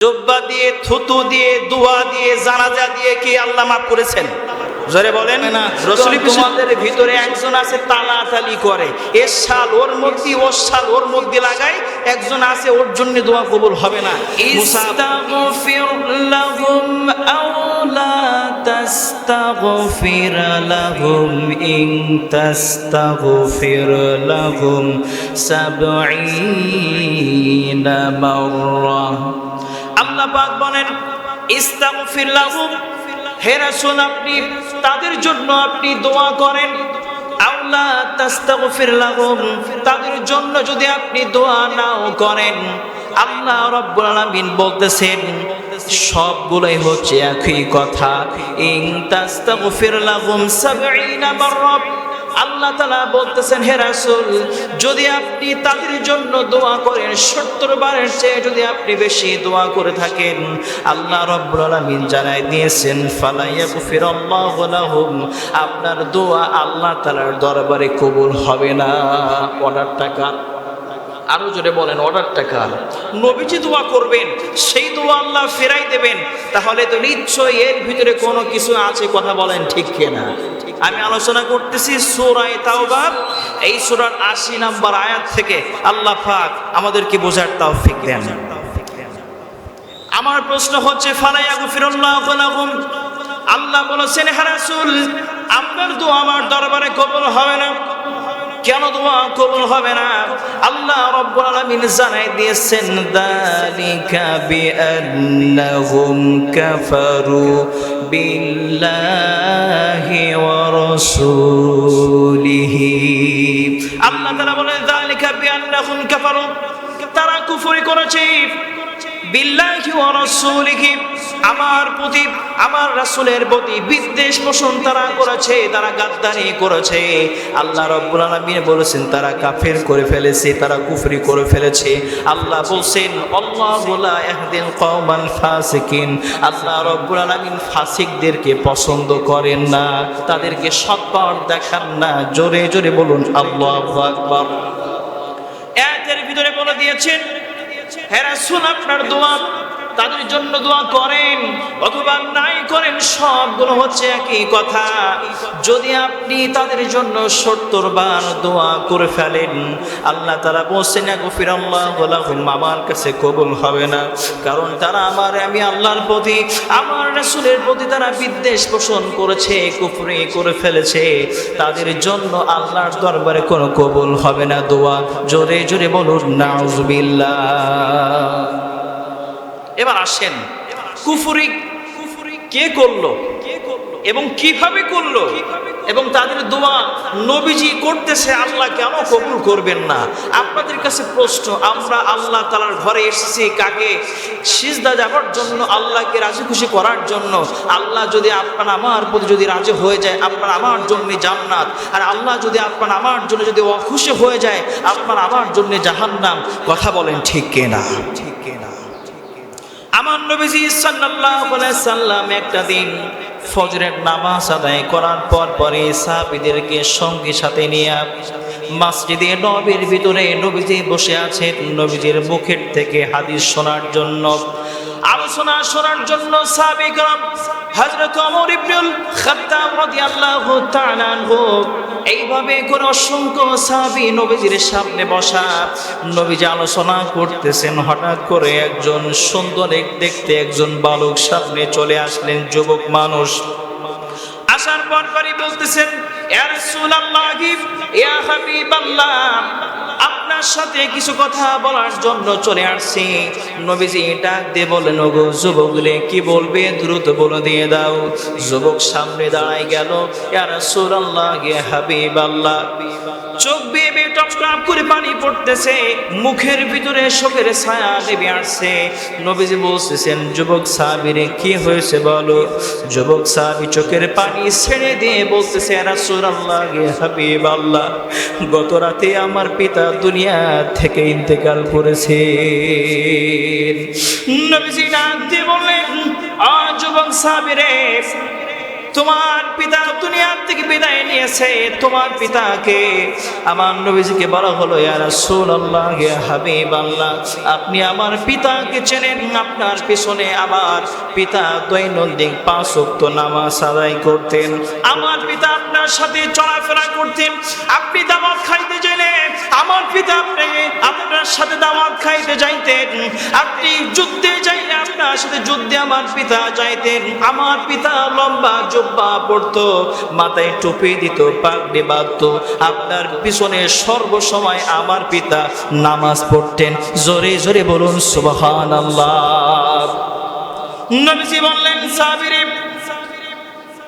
জব্বা দিয়ে থুতু দিয়ে দোয়া দিয়ে জানাজা দিয়ে কি আল্লাহ মাফ করেছেন জোরে বলেন না, রসুল তোমাদের তোমাদের ভিতরে একজন আছে তালাতালি করে এর সাল ওর মধ্যে ওর সাল ওর মধ্যে লাগাই একজন আছে ওর জন্য দোয়া কবুল হবে না মুসা استغفر لهم أو لا تستغفر لهم إن تستغفر لهم سبعين مرة আল্লাহ পাক বলেন, ইস্তাগফির লাহুম। হে রাসূল, আপনি তাদের জন্য আপনি দোয়া করেন। আল্লাহ তাস্তাগফির লাহুম, তাদের জন্য যদি আপনি দোয়া নাও করেন। আল্লাহ রাব্বুল আলামিন বলতেছেন, সবগুলোই হচ্ছে একই কথা। ইন তাস্তাগফির লাহুম 70 মাররা আল্লাহ তালা বলতেছেন, হে রাসুল, যদি আপনি তাদের জন্য দোয়া করেন, সত্তর বারের চেয়ে যদি আপনি বেশি দোয়া করে থাকেন, আল্লাহ রব্বুল আলমিন জানাই দিয়েছেন আপনার দোয়া আল্লাহ তালার দরবারে কবুল হবে না। অর্ডারটা টাকা আরও জোরে বলেন, অর্ডারটা কার? নবীজি দোয়া করবেন, সেই দোয়া আল্লাহ ফেরাই দেবেন। তাহলে তো নিশ্চয়ই এর ভিতরে কোনো কিছু আছে, কথা বলেন ঠিক কিনা? আমি আলোচনা করতেছি সুরায় তাওবা, এই সোরার আশি নাম্বার আয়াত থেকে আল্লাহ পাক আমাদেরকে বোঝার তৌফিক দেন। আমার প্রশ্ন হচ্ছে ফালাইয়া গফিরুল্লাহ লাহুম? আল্লাহ বলেছেন হে রাসূল, আপনার দোয়া আমার দরবারে কবুল হবে না। কেন দোয়া কবুল হবে না? আল্লাহ রব্বুল আলামিন জানাই দিয়েছেন, দালিকা বিআন্নাহুম কাফারু বিল্লাহি ওয়া রাসূলিহি। আল্লাহ তাআলা বলেন, দালিকা বিআন্নাহুম কাফারু। তারা কুফরি করেছে। বিল্লাহি ওয়া রাসূলিহি, আমার প্রতি, আমার রাসূলের প্রতি বিদ্বেষ পোষণ তারা করেছে, তারা গাদ্দারি করেছে। আল্লাহ রাব্বুল আলামিন বলেছেন, তারা কাফের করে ফেলেছে, তারা কুফরি করে ফেলেছে। আল্লাহ বলছেন, আল্লাহু লা ইয়াহদিল কওমাল ফাসিকিন। আল্লাহ রাব্বুল আলামিন ফাসিকদেরকে পছন্দ করেন না, তাদেরকে সৎপথ দেখান না। জোরে জোরে বলুন, আল্লাহু আকবার। এর ভিতরে বলে দিয়েছেন হ্যাঁ রাসূল আপনার দোয়া তাদের জন্য দোয়া করেন, অথবা নাই করেন, সবগুলো হচ্ছে একই কথা। যদি আপনি তাদের জন্য সত্তর বার দোয়া করে ফেলেন, আল্লাহ তারা বলছেন গফির আল্লাহ আমার কাছে কবুল হবে না। কারণ তারা আমার, আমি আল্লাহর প্রতি, আমার রাসূলের প্রতি তারা বিদ্বেষ পোষণ করেছে, কুফরি করে ফেলেছে। তাদের জন্য আল্লাহর দরবারে কোনো কবুল হবে না দোয়া। জোরে জোরে বলুন, নাউজুবিল্লাহ। এবার আসেন। কুফুরি কে করল? কে করল এবং কীভাবে করল? এবং তাদের দোয়া নবীজি করতেছে, আল্লাহ কেন কবুল করবেন না? আপনাদের কাছে প্রশ্ন, আমরা আল্লাহ তালার ঘরে এসেছি কাকে? সিজদা যাবার জন্য, আল্লাহকে রাজি খুশি করার জন্য। আল্লাহ যদি আপনার আমার প্রতি যদি রাজি হয়ে যায়, আপনার আমার জন্য জান্নাত। আর আল্লাহ যদি আপনার আমার জন্য যদি অখুশি হয়ে যায়, আপনার আমার জন্য জাহান্নাম। কথা বলেন ঠিক কেনা ঠিক কেনা? আমার নবীজি সাল্লাম একটা দিন ফজরের নামাজ আদায় করার পর পরে সাহাবীদেরকে সঙ্গে সাথে নিয়ে মসজিদে নবীর ভিতরে নবীজি বসে আছেন। নবীজির মুখের থেকে হাদিস শোনার জন্য আলোচনা শোনার জন্য সাহাবীগণ হযরত ওমর ইবনুল খাত্তাব রাদিয়াল্লাহু তাআলা এইভাবে করে অসংখ্য সাহাবী নবীজির সামনে বসা নবীজি আলোচনা করতেছেন। হঠাৎ করে একজন সুন্দর এক- দেখতে একজন বালক সামনে চলে আসলেন, যুবক মানুষ। আসার পর পরই বলতেছেন, ইয়া রাসূলুল্লাহি, ইয়া হাবিবাল্লাহ আপনার সাথে কিছু কথা বলার জন্য চলে আসছি। নবীজি ডাক দিয়ে বলে নগো যুবক রে কি বলবে? দ্রুত বলে দিয়ে দাও। যুবক সামনে দাঁড়াই গেল। ইয়া রাসূলুল্লাহ ইয়া হাবিবাল্লাহ। চোখ টপ করে পানি পড়তেছে, মুখের ভিতরে শোকের ছায়া দেবে আসছে। নবীজি বলতেছেন, যুবক সাহাবীরে, কি হয়েছে বলো? যুবক সাহাবী চোখের পানি ছেড়ে দিয়ে বলতেছে রাসূলুল্লাহ হাবিব আল্লাহ গত রাতে আমার পিতা দুনিয়া থেকে ইন্তেকাল করেছে নবীজি ডাক দিয়ে বললেন, আ যুবক সাহাবীরে তোমার পিতা দুনিয়ার থেকে বিদায় নিয়েছে। তোমার পিতাকে আমার নবীজিকে বলা হলো হাবিবাল্লাহ, আপনি আমার পিতাকে চেনেন, আপনার পিছনে আমার পিতা দৈনন্দিন পাঁচ ওয়াক্ত নামাজ আদায় করতেন। আমার পিতা আপনার সাথে চলাফেরা করতেন। আপনি দাওয়াত খাইতে আমার পিতা আপনাকে আপনার সাথে দাওয়াত খাইতে যাইতেন। আপনি যুদ্ধে যাইলে আপনার সাথে যুদ্ধে আমার পিতা যাইতেন। আমার পিতা লম্বা জব্বা পড়তো, মাথায় টুপি দিত, পাগড়ি বাঁধতো। আপনার পিছনে সর্বসময় আমার পিতা নামাজ পড়তেন। জোরে জোরে বলুন সুবহান আল্লাহ নবীজি বললেন, সাবিরে,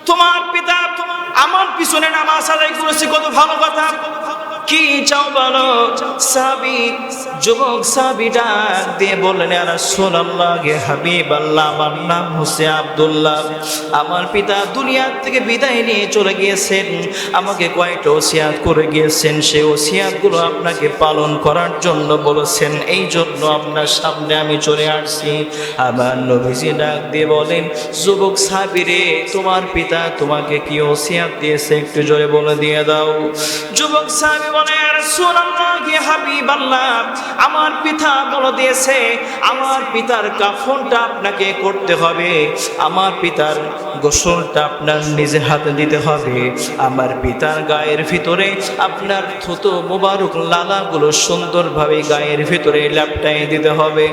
তোমার পিতা আমার পিছনে নামাজ আদায় করেছে, কত ভালো কথা। কি চাও বলো? সাবি, যুবক সাবি ডাক দিয়ে বললেন রাসূলুল্লাহ গে হাবিব আল্লাহ, আমার নাম হোসে আব্দুল্লাহ। আমার পিতা দুনিয়ার থেকে বিদায় নিয়ে চলে গিয়েছেন। আমাকে কয়েকটা ওসিয়াত করে গিয়েছেন। সেই ওসিয়াতগুলো আপনাকে পালন করার জন্য বলেছেন। এই জন্য আপনার সামনে আমি চলে আসছি। আমার নবীজি ডাক দিয়ে বলেন, যুবক সাবিরে তোমার পিতা তোমাকে কি ওসিয়াত দিয়েছে? একটু জোরে বলে দিয়ে দাও। যুবক সাহাবী বলে আমার পিতা বলে দিয়েছে, আমার পিতার কাফনটা আপনাকে করতে হবে, আমার পিতার গোসলটা আপনার নিজের হাতে দিতে হবে, আমার পিতার গায়ের ভিতরে আপনার থুতো মোবারক লালাগুলো সুন্দরভাবে গায়ের ভিতরে ল্যাপটাই দিতে হবে,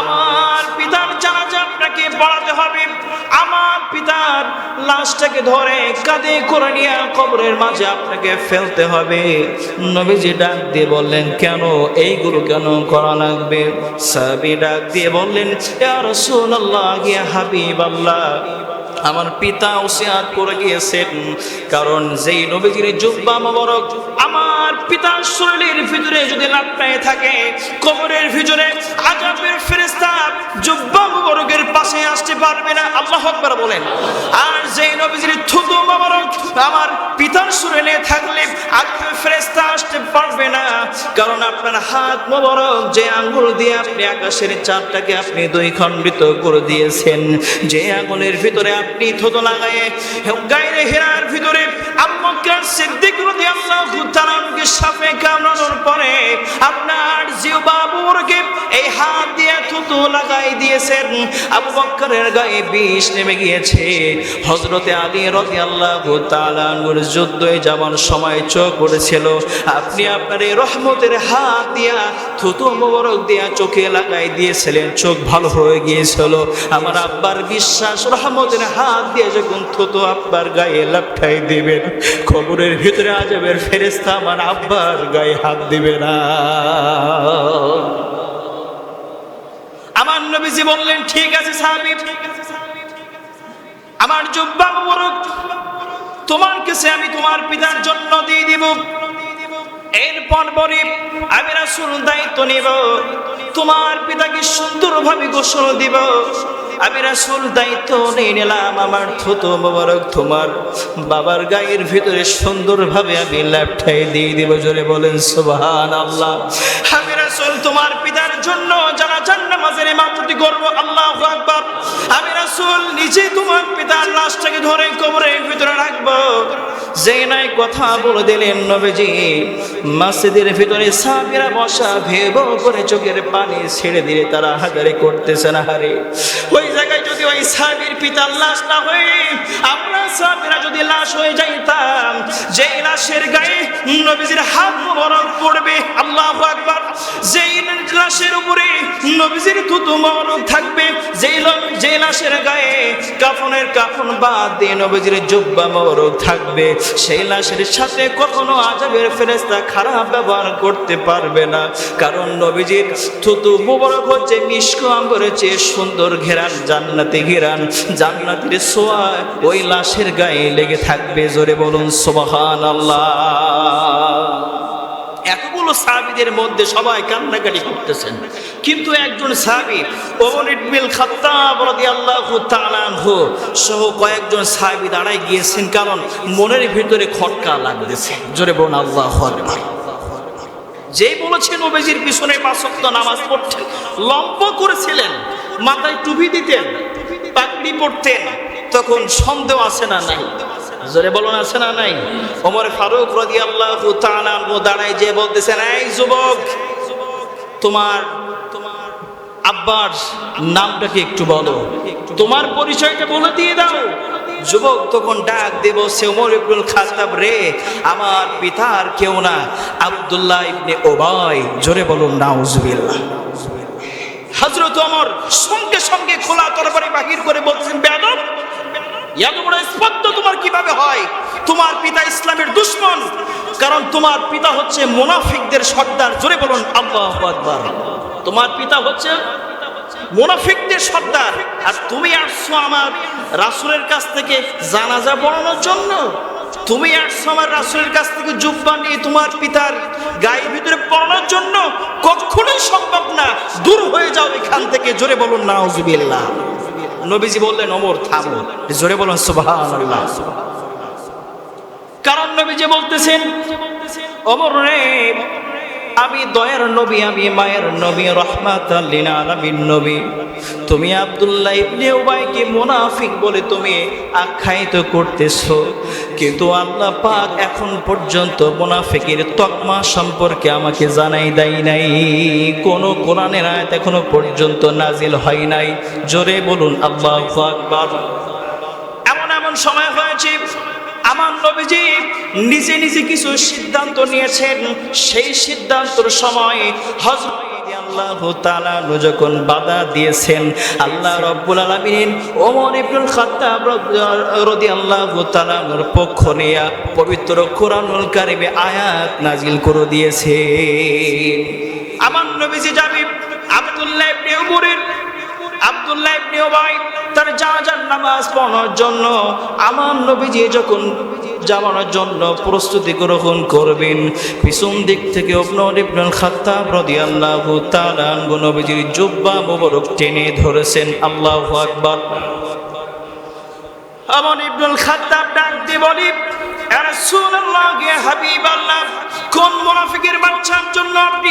আমার পিতার জানাজা আপনাকে পড়াতে হবে পিতার লাশটাকে ধরে কাঁধে করে নিয়ে কবরের মাঝে আপনাকে ফেলতে হবে। নবীজি ডাক দিয়ে বললেন, কেন? এইগুলো কেন করা লাগবে? সাবি ডাক দিয়ে বললেন, ইয়া রাসূলুল্লাহ, ইয়া হাবিবাল্লাহ। আমার পিতা ওসিয়াত করে গিয়েছেন। কারণ যেই নবীজির জুব্বা মোবারক আমার পিতার শরীরের ভিতরে যদি লাটকায় থাকে, কবরের ভিতরে আজাবের ফেরেশতা জুব্বা মোবারকের পাশে আসতে পারবে না। আল্লাহ আকবার বলেন। আর যেই নবীজির থুতু মোবারক আমার পিতার শরীরে থাকলে আজাবের ফেরেশতা আসতে পারবে না। কারণ আপনার হাত মোবারক যে আঙ্গুল দিয়ে আপনি আকাশের চারটাকে আপনি দুই খণ্ডিত করে দিয়েছেন, যে আঙুলের ভিতরে আপনি থতো লাগায় গায়ের হেরার ভিতরে আম্মকার সিদ্দিক রাদিয়াল্লাহু তাআলাকে সাপে কামড়ানোর পরে আপনার জিও বাবুরকে এই হাত দিয়ে থুতু লাগাই দিয়েছেন। আবু বকরের গায়ে বিষ নেমে গিয়েছে। হযরতে আলী রাদিয়াল্লাহু তাআলার যুদ্ধে যাওয়ার সময় চোখ পড়েছিল। আপনি আপনার এই রহমতের হাত দিয়া থুতু মোবারক দিয়া চোখে লাগাই দিয়েছিলেন। চোখ ভালো হয়ে গিয়েছিল। আমার আব্বার বিশ্বাস রহমতের হাত দিয়ে যখন থুতু আব্বার গায়ে লাপঠাই দিবেন খবরের ভিতরে আজবের ফেরেস্তা আমার আব্বার গায়ে হাত দিবে না। আমার নবীজি বললেন, ঠিক আছে সাহাবী আমার জুব্বা মোবারক, তোমার কাছে আমি তোমার পিতার জন্য দিয়ে দিব। এরপর বলি, আমি রাসূল দায়িত্ব নিব। তোমার পিতাকে সুন্দরভাবে গোসল দিব। আমি রাসুল দায়িত্ব নিয়ে নিলাম, আমার থুত মোবারক তোমার। বাবার গায়ের ভিতরে সুন্দরভাবে আমি ল্যাপটাই দিয়ে দিব, জোরে বলেন সুবহান আল্লাহ আমি রাসুল তোমার পিতার জন্য যারা জান্নামাজের ইমামতি করব, আল্লাহু আকবার। আমি রাসূল নিজে তোমার পিতার লাশটাকে ধরে কবরের ভিতরে রাখব। যে নাই কথা বলে দিলেন নবীজি। মসজিদের ভিতরে সাহাবীরা বসা ভেব করে চোখের পানি ছেড়ে দিলে তারা হাজারে করতেছে না, হারে। ওই জায়গায় যদি ওই সাহাবীর পিতার লাশ না হয়ে, আমরা সাহাবীরা যদি লাশ হয়ে যাইতাম, যেই লাশের গায়ে নবীজির হাত মোবারক পড়বে, আল্লাহু আকবার। যেই লাশের উপরে নবীজির থুতু মোবারক থাকবে। যেই যেই লাশের গায়ে কাফনের কাফন বাদ দিয়ে নবীজির জুব্বা মোবারক থাকবে, সেই লাশের সাথে কখনো আজাবের ফেরেশতা খারাপ ব্যবহার করতে পারবে না। কারণ নবীজির থুতু মোবারক হচ্ছে মিষ্ক আম্বরের চেয়ে সুন্দর ঘেরান, জান্নাতি ঘেরান। জান্নাতের সোয়া ওই লাশের গায়ে লেগে থাকবে। জোরে বলুন সুবহান এতগুলো সাহাবীদের মধ্যে সবাই কান্নাকাটি করতেছেন। কিন্তু একজন সাহাবী ওমর ইবনুল খাত্তাব রাদিয়াল্লাহু তাআলা আনহু সহ কয়েকজন সাহাবী দাঁড়ায় গিয়েছেন কারণ মনের ভিতরে খটকা লাগতেছে। জোরে বলুন আল্লাহু আকবার। যেই বলেছেন নবীজির পিছনে পাঁচ ওয়াক্ত নামাজ পড়তেন লম্ব করেছিলেন মাথায় টুপি দিতেন পাগড়ি পড়তেন তখন সন্দেহ আসে না নাই? জোরে বলুন, আছে না নাই? ওমর ফারুক রদি আল্লাহ দাঁড়ায় যে বলতেছেন, এই যুবক, তোমার তোমার আব্বার নামটা কি একটু বলো? তোমার পরিচয়টা বলে দিয়ে দাও। যুবক তখন ডাক দেব, সে ওমর ইবনুল খাত্তাব রে, আমার পিতার কেউ না। আব্দুল্লাহ ইবনে ওবাই, জোরে বলুন, নাউজুবিল্লাহ। হযরত ওমর সঙ্গে সঙ্গে খোলা তরবারি বাহির করে বেয়াদব তোমার হয়? তোমার পিতা ইসলামের কারণ তোমার পিতা হচ্ছে সর্দার। জোরে বলুন তোমার পিতা হচ্ছে সর্দার। আর তুমি আমার রাসূলের কাছ থেকে জানাজা পড়ানোর জন্য। তুমি আসছো আমার রাসুলের কাছ থেকে জুব্বা নিয়ে তোমার পিতার গায়ের ভিতরে পড়ানোর জন্য। কখনোই সম্ভব না। দূর হয়ে যাও এখান থেকে। জোরে বলুন, নাউজুবিল্লাহ। নবীজি বললেন অমর থামো। জোরে বলুন সুবাহ কারণ নবীজি বলতেছেন অমর রে আমি দয়ার নবী, আমি মায়ের নবী রহমাত নবী। তুমি আবদুল্লাহ ইবনে উবাইকে মুনাফিক বলে তুমি আখ্যায়িত করতেছো। কিন্তু আল্লাহ পাক এখন পর্যন্ত মুনাফিকের তকমা সম্পর্কে আমাকে জানাই দেয় নাই। কোন কোরআনের আয়াত এখনও পর্যন্ত নাজিল হয় নাই। জোরে বলুন, আল্লাহু আকবার। এমন এমন সময় হয়েছে আমার নবীজি নিজে নিজে কিছু সিদ্ধান্ত নিয়েছেন। সেই সিদ্ধান্তর সময় আল্লাহ যখন বাধা দিয়েছেন, আল্লাহ ওমর পক্ষ নিয়ে পবিত্র কারিমে আয়াত নাজিল আমার নবীজি যাবে আব্দুল্লাহ আব্দুল্লাহ ইবনে উবাই তার জানাজার নামাজ পড়ানোর জন্য, আমার নবীজি যখন যাওয়ানোর জন্য প্রস্তুতি গ্রহণ করবেন, পিছন দিক থেকে অবনর ইবনুল খাত্তাব রাদিয়াল্লাহু তাআলা আনহু নবীজির জুব্বা মোবারক টেনে ধরেছেন, আল্লাহু আকবার। আমার ইবনুল খাত্তাব ডাক দিয়ে "ইয়া রাসূলুল্লাহ ইয়া হাবিবাল্লাহ কোন মুনাফিকের বাচ্চার জন্য আপনি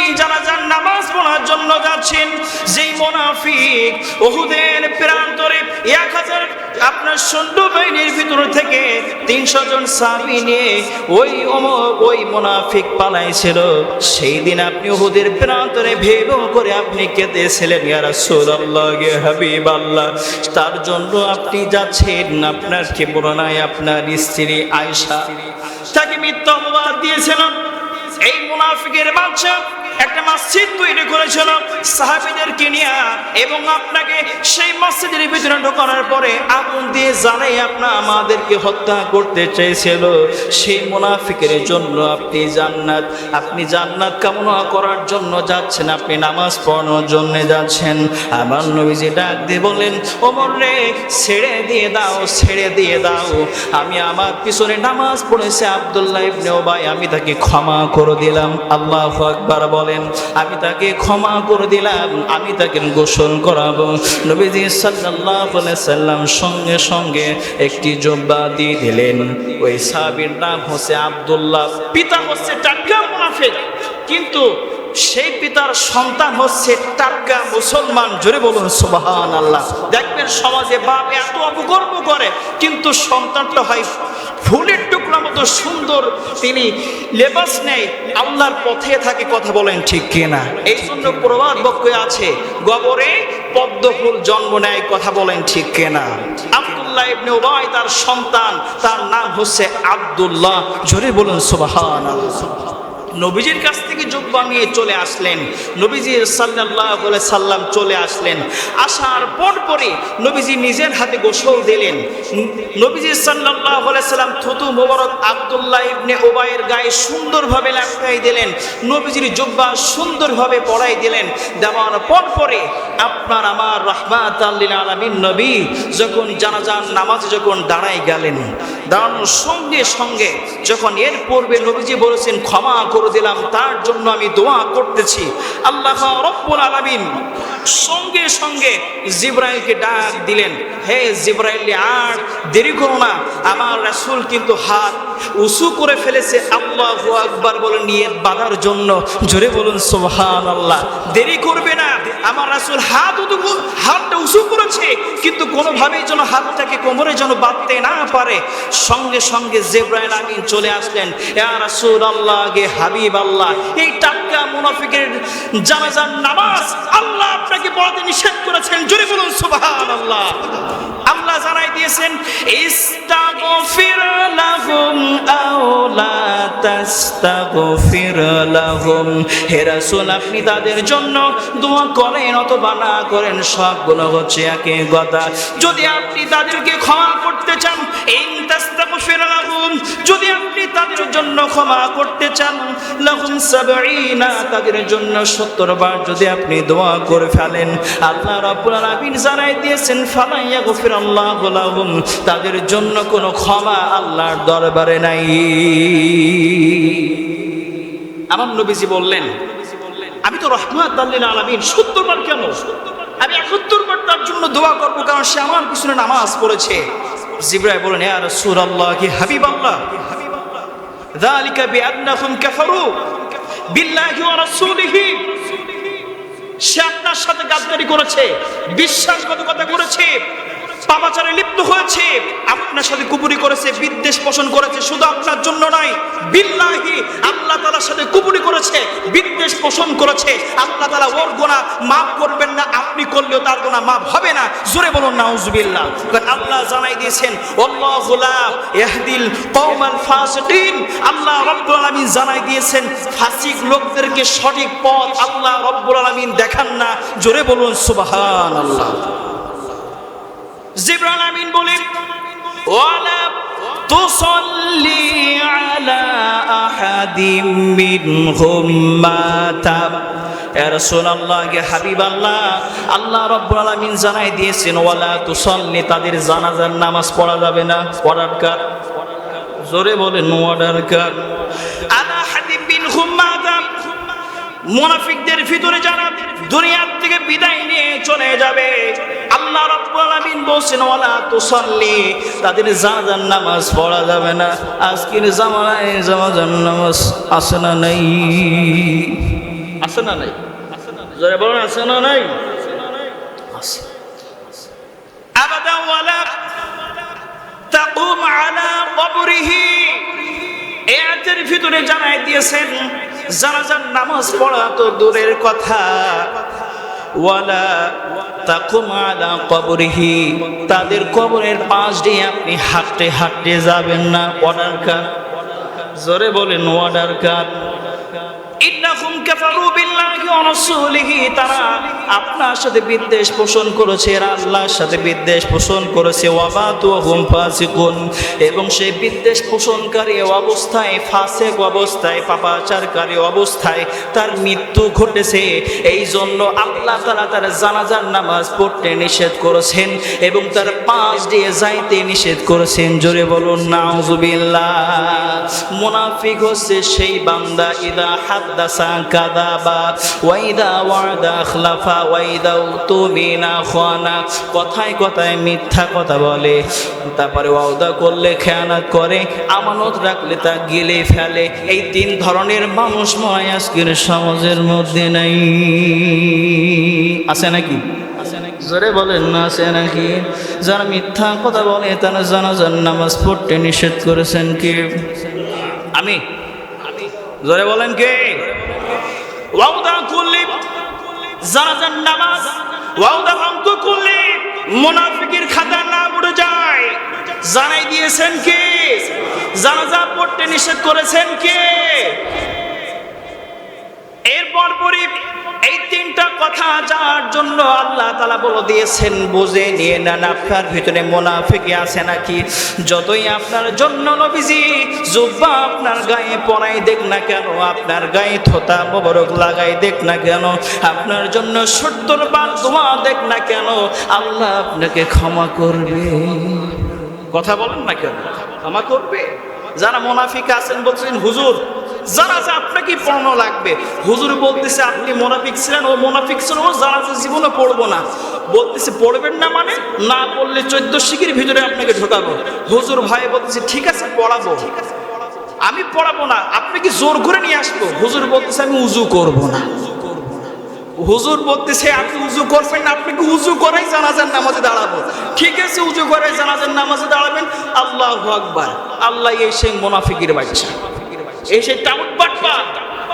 নামাজ পড়ার জন্য যাচ্ছেন, যেই মুনাফিক ওহুদের প্রান্তরে এক হাজার আপনার সৈন্য বাহিনীর ভিতর থেকে তিনশো জন সাবি নিয়ে ওই ওই মুনাফিক পালাইছিল। সেই দিন আপনি ওহুদের প্রান্তরে ভেব করে আপনি কেঁদেছিলেন, ইয়া হাবিবাল্লাহ তার জন্য আপনি যাচ্ছেন, আপনার কি নাই আপনার স্ত্রী আয়সা তাকে মিথ্যা অপবাদ দিয়েছিলাম এই মুনাফিকের বাচ্চা একটা মসজিদ তৈরি করেছিল সাহাবিদেরকে নিয়ে এবং আপনাকে সেই মসজিদের ভিতরে ঢোকানোর পরে আগুন দিয়ে জানাই আপনার আমাদেরকে হত্যা করতে চেয়েছিল। সেই মুনাফিকের জন্য আপনি জান্নাত আপনি জান্নাত কামনা করার জন্য যাচ্ছেন, আপনি নামাজ পড়ানোর জন্য যাচ্ছেন। আমার নবীজি ডাক দিয়ে বলেন ওমর রে, ছেড়ে দিয়ে দাও, ছেড়ে দিয়ে দাও। আমি আমার পিছনে নামাজ পড়েছে আবদুল্লাহ ইবনে ওবাই, আমি তাকে ক্ষমা করে দিলাম। আল্লাহ আকবার বলেন, আমি তাকে ক্ষমা করে দিলাম, আমি তাকে গোসল করাবো। নবীজি আলাইহি সাল্লাম সঙ্গে সঙ্গে একটি জব্বা দিয়ে দিলেন। ওই সাহাবীর নাম হচ্ছে আবদুল্লাহ, পিতা হচ্ছে টাটকা মুনাফিক। কিন্তু সেই পিতার সন্তান হচ্ছে টাটকা মুসলমান। জোরে বলুন সুবাহান আল্লাহ দেখবেন সমাজে বাপ এত অপকর্ম করে, কিন্তু সন্তানটা হয় ফুলের টুকরা মতো সুন্দর তিনি লেবাস নেই আল্লাহর পথে থাকে কথা বলেন ঠিক কিনা। এই জন্য প্রবাদ বক্য আছে, গবরে পদ্ম ফুল জন্ম নেয় কথা বলেন ঠিক কিনা। আব্দুল্লাহ ইবনে উবাই তার সন্তান, তার নাম হচ্ছে আব্দুল্লাহ। জোরে বলুন সুবাহান আল্লাহ নবীজির কাছ থেকে জুব্বা নিয়ে চলে আসলেন। নবীজি সাল্লাহ সাল্লাম চলে আসলেন। আসার পর পরে নবীজি নিজের হাতে গোসল দিলেন। নবীজি সাল্লাহ সাল্লাম থুতু মোবারক আবদুল্লাহ ইবনে ওবায়ের গায়ে সুন্দরভাবে লাগাই দিলেন। নবীজির জুব্বা সুন্দরভাবে পড়াই দিলেন। দেওয়ার পর পরে আপনার আমার রহমাত আল্লিল আলমিন নবী যখন জানাজান নামাজ যখন দাঁড়াই গেলেন দাঁড়ানোর সঙ্গে সঙ্গে যখন এর পূর্বে নবীজি বলেছেন, ক্ষমা করে দিলাম, তার জন্য আমি দোয়া করতেছি। আল্লাহ রব্বুল আলামিন সঙ্গে সঙ্গে জিব্রাইলকে ডাক দিলেন, হে জিব্রাইল, আর দেরি করো না। আমার রাসূল কিন্তু হাত উঁচু করে ফেলেছে। আল্লাহ আকবার বলে নিয়ে বাঁধার জন্য। জোরে বলুন সোহান আল্লাহ দেরি করবে না। আমার রাসূল হাত হাতটা উঁচু করেছে। কিন্তু কোনোভাবেই যেন হাতটাকে কোমরে যেন বাঁধতে না পারে। সঙ্গে সঙ্গে জেব্রাইল আমিন চলে আসলেন। ইয়া রাসূলুল্লাহ গে হাবিব আল্লাহ এই টাটকা মুনাফিকের জানাজার নামাজ আল্লাহ আপনাকে পড়াতে নিষেধ করেছেন, জোরে বলুন, সুবহানাল্লাহ। আল্লাহ আল্লাহ জানাই দিয়েছেন, ইস্তাগফির লাহুম আও লা তাস্তাগফির লাহুম। হে রাসূল, আপনি তাদের জন্য দোয়া করেন অথবা না করেন, সবগুলো হচ্ছে একই কথা। যদি আপনি তাদেরকে ক্ষমা করতে চান, ইন তাস্তাগফির লাহুম, যদি আপনি তাদের জন্য ক্ষমা করতে চান তাদের জন্য 70 বার যদি আপনি দোয়া করে ফেলেন, আল্লাহ রাব্বুল আলামিন জানাই দিয়েছেন ফালাইয়া গফির আল্লাহ লাহুম, তাদের জন্য কোনো ক্ষমা আল্লাহর দরবারে নাই। আমার নবীজি বললেন, আমি তো রহমাত আল্লিল আলামিন, সত্তর বার কেন? আমি একাত্তর বার তার জন্য দোয়া করব, কারণ সে আমার পিছনে নামাজ পড়েছে। জিব্রাই বলেন ইয়া রাসূলুল্লাহ, কি হাবিব আল্লাহ ذلك بأنهم كفروا بالله ورسوله সে আপনার সাথে গাদ্দারি করেছে বিশ্বাসঘাতকতা করেছে পাপাচারে লিপ্ত হয়েছে, আপনার সাথে কুপুরি করেছে, বিদ্বেষ পোষণ করেছে, শুধু আপনার জন্য নয়, বিল্লাহি, আল্লাহ তালার সাথে কুপুরি করেছে, বিদ্বেষ পোষণ করেছে, আল্লাহ তালা ওর গোনা মাফ করবেন না, আপনি করলেও তার গোনা মাফ হবে না। জোরে বলুন না উজবিল্লাহ কারণ আল্লাহ জানাই দিয়েছেন ইয়াহদিল কওমাল ফাসিকিন। আল্লাহ রব্বুল আলামিন জানাই দিয়েছেন, ফাসিক লোকদেরকে সঠিক পথ আল্লাহ রব্বুল আলামিন দেখান না। জোরে বলুন, সুবহানাল্লাহ। জিবরান আমিন বলেন, ওয়ালা তুসাল্লি আলা আহাদিম মিনহুম মাতা আল্লাহ জানাই তাদের জানাজার নামাজ পড়া যাবে না। পড়ার কার? জোরে বলেন ওয়ার্ডার কার? আলা মুনাফিকদের ভিতরে যারা দুনিয়ার থেকে বিদায় নিয়ে চলে যাবে। আল্লাহ রাব্বুল তাদের নামাজ পড়া যাবে না। আজকের জামানায় জানাজার নামাজ আসে না নাই। না নাই? ভিতরে জানাই দিয়েছেন, জানাজার নামাজ পড়া তো দূরের কথা। ওয়ালা তাদের কবরের পাশ দিয়ে আপনি হাঁটতে হাঁটতে যাবেন না। অর্ডার কার জোরে বলেন অর্ডার কার ইন্নাহুম কাফারু বিল্লাহি ওয়া রাসূলিহি, তারা আপনার সাথে বিদ্বেষ পোষণ করেছে আল্লাহর সাথে বিদ্বেষ পোষণ করেছে এবং সেই বিদ্বেষ পোষণকারী অবস্থায় অবস্থায়, পাপাচারকারী অবস্থায় তার মৃত্যু ঘটেছে। এই জন্য আল্লাহ তাআলা তার জানাজার নামাজ পড়তে নিষেধ করেছেন এবং তার পাশ দিয়ে যাইতে নিষেধ করেছেন। জোরে বলুন, নাউজুবিল্লাহ। মুনাফিক হচ্ছে সেই বান্দা, ইদা হাদ্দাসা কাদাবা ওয়াইদা ওয়াদা আখলাফা ওয়াইদা তুমিনা খানা কথায় কথায় মিথ্যা কথা বলে। তারপরে ওয়াদা করলে, খেয়ানাত করে, আমানত রাখলে তা গিলে ফেলে। এই তিন ধরনের মানুষ মনে আজকের সমাজের মধ্যে নাই। আছে নাকি? জোরে বলেন না, আছে নাকি? যারা মিথ্যা কথা বলে, তারা জানাজার নামাজ পড়তে নিষেধ করেছেন কি? আমি। জোরে বলেন কে? ওয়াউদা কুল্লি, জানাজার নামাজ, ওয়াউদা অঙ্ক কুল্লি, মুনাফিকের খাতা না উড়ে যায় জানাই দিয়েছেন কে? জানাজা পড়তে নিষেধ করেছেন কে? এরপর পরই এই তিনটা কথা যার জন্য আল্লাহ তালা বলে দিয়েছেন, বুঝে নিয়ে নেন। আপনার ভিতরে মোনাফিকে আছে নাকি? যতই আপনার জন্য নবীজি জুব্বা আপনার গায়ে পরাই দেখ না কেন, আপনার গায়ে থোতা মোবারক লাগাই দেখ না কেন, আপনার জন্য সত্তর বার দোয়া দেখ না কেন, আল্লাহ আপনাকে ক্ষমা করবে। কথা বলেন না কেন? ক্ষমা করবে? যারা মোনাফিক আছেন বলছেন, হুজুর যারা যে আপনাকে পড়ানো লাগবে। হুজুর বলতেছে, আপনি মোনাফিক ছিলেন, ও মোনাফিক ছিল ও যারা যে জীবনে পড়ব না। বলতেছে, পড়বেন না মানে? না পড়লে চোদ্দ শিখির ভিতরে আপনাকে ঢোকাবো। হুজুর ভাই বলতেছে, ঠিক আছে, পড়াবো। আমি পড়াবো না, আপনি কি জোর করে নিয়ে আসব? হুজুর বলতেছে, আমি উজু করব না। হুজুর বলতেছে আপনি উজু করবেন না, আপনি কি উজু করাই জানাজার নামাজে দাঁড়াবো? ঠিক আছে, উজু করাই জানাজার নামাজে দাঁড়াবেন। আল্লাহ আকবার, আল্লাহ এই সেই মোনাফিকির বাচ্চা। এই সেই টাউট বাটপা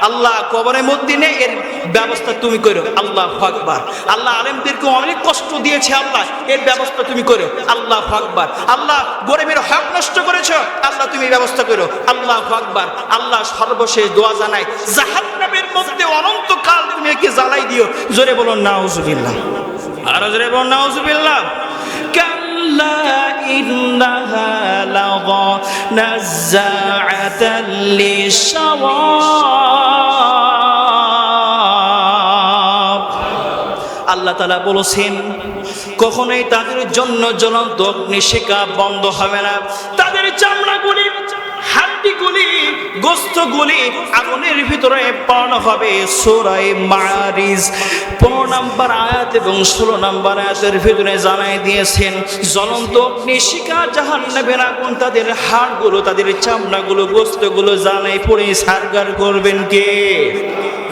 আল্লাহ কবরের মধ্যে নেই এর ব্যবস্থা তুমি করো। আল্লাহ আকবার। আল্লাহ আলেমদেরকে অনেক কষ্ট দিয়েছে আল্লাহ। এর ব্যবস্থা তুমি করো। আল্লাহ আকবার। আল্লাহ গরিবের হক নষ্ট করেছ। আল্লাহ তুমি ব্যবস্থা করো। আল্লাহ আকবার। আল্লাহ সর্বশেষ দোয়া জানাই জাহান্নামের মধ্যে অনন্তকাল তুমি একে জ্বালাই দিও। জোরে বলো নাউজুবিল্লাহ। আরও জোরে বলো নাউজুবিল্লাহ। كلا إنها لظى نزاعة للشوى আল্লাহ তালা বলেছেন কখনোই তাদের জন্য জ্বলন্ত অগ্নিশিখা বন্ধ হবে না তাদের চামড়াগুলি হাড্ডিগুলি গোস্তগুলি আগুনের ভিতরে পড়ানো হবে। সোরাই মারিজ পনেরো নাম্বার আয়াত এবং ষোলো নাম্বার আয়াতের ভিতরে জানাই দিয়েছেন, জ্বলন্ত অগ্নি শিকার জাহান নেবেন আগুন তাদের হাড়গুলো, তাদের চামড়াগুলো, গোস্তগুলো জানাই পড়ে সারগার করবেন কে?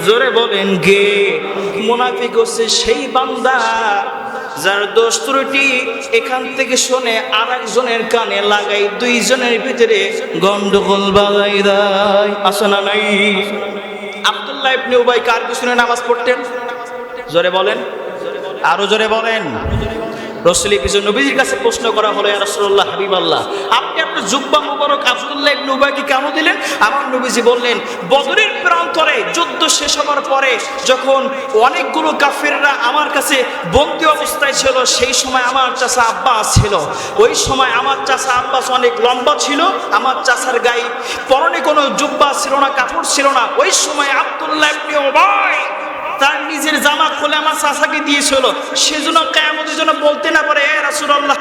জোরে বলেন কে? মুনাফিক হচ্ছে সেই বান্দা যার দোষ ত্রুটি এখান থেকে শুনে আর একজনের কানে লাগাই দুইজনের ভিতরে গন্ডগোল বাগাই দেয়। আসে না নাই? আবদুল্লাহ ইবনে উবাই কার পিছনে নামাজ পড়তেন? জোরে বলেন। আরও জোরে বলেন। রসুলের পিছনে নবীজির কাছে প্রশ্ন করা হলো, ইয়া রাসূলুল্লাহ, হাবিবাল্লাহ, আপনি আপনার জুব্বা মুবারক আব্দুল্লাহ ইবনে উবাইকে কেন দিলেন? আমার নবীজি বললেন, বদরের প্রান্তরে যুদ্ধ শেষ হওয়ার পরে যখন অনেকগুলো কাফিররা আমার কাছে বন্দি অবস্থায় ছিল, সেই সময় আমার চাচা আব্বাস ছিল। ওই সময় আমার চাচা আব্বাস অনেক লম্বা ছিল, আমার চাচার গায়ে পরনে কোনো জুব্বা ছিল না, কাপড় ছিল না। ওই সময় আব্দুল্লাহ ইবনে উবাই তার নিজের জামা খুলে আমার চাষাকে দিয়েছিল। সেজন্য কেমন জন্য বলতে না পারে, এ রাসূলুল্লাহ